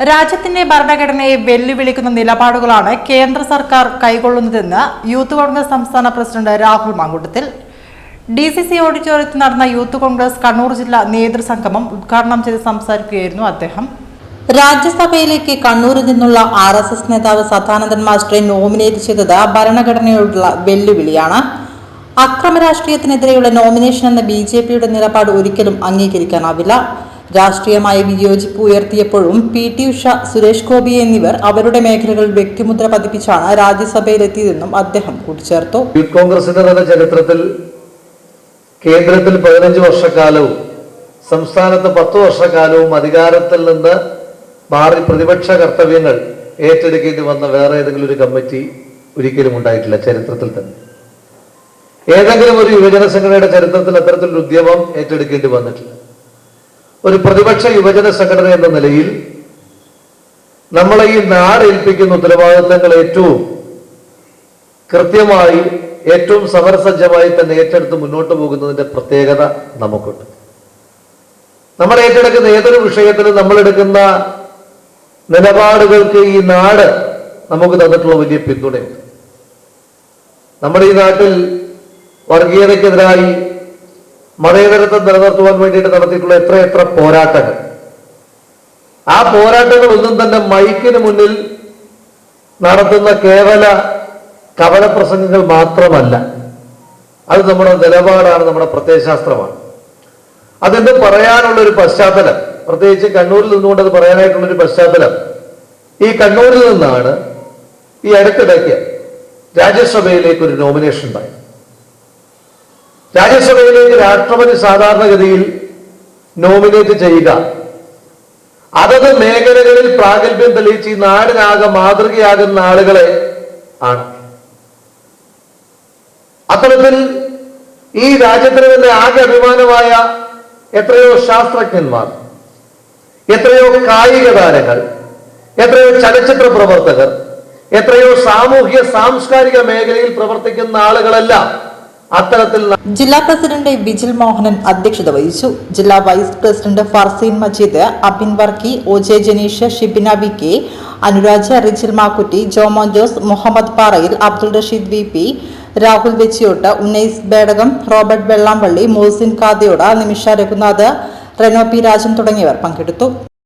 രാജ്യത്തിന്റെ ഭരണഘടനയെ വെല്ലുവിളിക്കുന്ന നിലപാടുകളാണ് കേന്ദ്ര സർക്കാർ കൈക്കൊള്ളുന്നതെന്ന് യൂത്ത് കോൺഗ്രസ് സംസ്ഥാന president Rahul Mamkootathil. D C C ഓഡിറ്റോറിയത്തിൽ നടന്ന യൂത്ത് കോൺഗ്രസ് കണ്ണൂർ ജില്ലാ നേതൃസംഗമം ഉദ്ഘാടനം ചെയ്ത് സംസാരിക്കുകയായിരുന്നു അദ്ദേഹം. രാജ്യസഭയിലേക്ക് കണ്ണൂരിൽ നിന്നുള്ള ആർ എസ് എസ് നേതാവ് സദാനന്ദൻ മാസ്റ്ററെ നോമിനേറ്റ് ചെയ്തത് ഭരണഘടനയോടുള്ള വെല്ലുവിളിയാണ്. അക്രമ രാഷ്ട്രീയത്തിനെതിരെയുള്ള നോമിനേഷൻ എന്ന ബി ജെ പിയുടെ നിലപാട് ഒരിക്കലും അംഗീകരിക്കാനാവില്ല. രാഷ്ട്രീയമായ വിയോജിപ്പ് ഉയർത്തിയപ്പോഴും പി. ടി. ഉഷ സുരേഷ് ഗോപി എന്നിവർ അവരുടെ മേഖലകളിൽ വ്യക്തിമുദ്ര പതിപ്പിച്ചാണ് രാജ്യസഭയിലെത്തിയതെന്നും അദ്ദേഹം കൂട്ടിച്ചേർത്തു. യൂത്ത് കോൺഗ്രസിന്റെ തന്നെ ചരിത്രത്തിൽ കേന്ദ്രത്തിൽ പതിനഞ്ച് വർഷക്കാലവും സംസ്ഥാനത്ത് പത്ത് വർഷക്കാലവും അധികാരത്തിൽ നിന്ന് മാറി പ്രതിപക്ഷ കർത്തവ്യങ്ങൾ ഏറ്റെടുക്കേണ്ടി വന്ന വേറെ ഏതെങ്കിലും ഒരു കമ്മിറ്റി ഒരിക്കലും ഉണ്ടായിട്ടില്ല ചരിത്രത്തിൽ തന്നെ. ഏതെങ്കിലും ഒരു യുവജന സംഘടനയുടെ ചരിത്രത്തിൽ അത്തരത്തിലൊരു ഉദ്യമം ഏറ്റെടുക്കേണ്ടി വന്നിട്ടില്ല. ഒരു പ്രതിപക്ഷ യുവജന സംഘടന എന്ന നിലയിൽ നമ്മളെ ഈ നാടേൽപ്പിക്കുന്ന ഉത്തരവാദിത്തങ്ങൾ ഏറ്റവും കൃത്യമായി ഏറ്റവും സമരസജ്ജമായി തന്നെ ഏറ്റെടുത്ത് മുന്നോട്ട് പോകുന്നതിന്റെ പ്രത്യേകത നമുക്കുണ്ട്. നമ്മൾ ഏറ്റെടുക്കുന്ന ഏതൊരു വിഷയത്തിലും നമ്മൾ എടുക്കുന്ന നിലപാടുകൾക്ക് ഈ നാട് നമുക്ക് തന്നിട്ടുള്ള വലിയ പിന്തുണയുണ്ട്. നമ്മുടെ ഈ നാട്ടിൽ വർഗീയതയ്ക്കെതിരായി മതേതരത്വം നിലനിർത്തുവാൻ വേണ്ടിയിട്ട് നടത്തിയിട്ടുള്ള എത്ര എത്ര പോരാട്ടങ്ങൾ. ആ പോരാട്ടങ്ങൾ ഒന്നും തന്നെ മൈക്കിന് മുന്നിൽ നടത്തുന്ന കേവല കവല പ്രസംഗങ്ങൾ മാത്രമല്ല. അത് നമ്മുടെ നിലപാടാണ് നമ്മുടെ പ്രത്യയശാസ്ത്രമാണ്. അതെന്ത് പറയാനുള്ള ഒരു പശ്ചാത്തലം? പ്രത്യേകിച്ച് കണ്ണൂരിൽ നിന്നുകൊണ്ട് അത് പറയാനായിട്ടുള്ള ഒരു പശ്ചാത്തലം. ഈ കണ്ണൂരിൽ നിന്നാണ് ഈ അടുത്തിടയ്ക്ക് രാജ്യസഭയിലേക്ക് ഒരു നോമിനേഷൻ ഉണ്ടായി രാജ്യസഭയിലേക്ക് രാഷ്ട്രപതി സാധാരണഗതിയിൽ നോമിനേറ്റ് ചെയ്യുക. അതത് മേഖലകളിൽ പ്രാഗൽഭ്യം തെളിയിച്ച് ഈ നാടിനാകെ മാതൃകയാകുന്ന ആളുകളെ ആണ്. അത്തരത്തിൽ ഈ രാജ്യത്തിന് തന്നെ ആകെ അഭിമാനമായ എത്രയോ ശാസ്ത്രജ്ഞന്മാർ എത്രയോ കായിക താരങ്ങൾ എത്രയോ ചലച്ചിത്ര പ്രവർത്തകർ എത്രയോ സാമൂഹ്യ സാംസ്കാരിക മേഖലയിൽ പ്രവർത്തിക്കുന്ന ആളുകളെല്ലാം അത്തരത്തിൽ ജില്ലാ പ്രസിഡന്റ് വിജിൽ മോഹനൻ അധ്യക്ഷത വഹിച്ചു. ജില്ലാ vice president Farseen Majeed Abin Varkey O J Janeesh Shibina V K Anuraj Rijil Makkutty Jomon Jose Muhammad Parayil Abdul Rasheed V P Rahul Vechiyot Unnais Bedakam Robert Vellampally Mohsin Kathayoda Nimisha Raghunath Reno P Rajan തുടങ്ങിയവർ പങ്കെടുത്തു.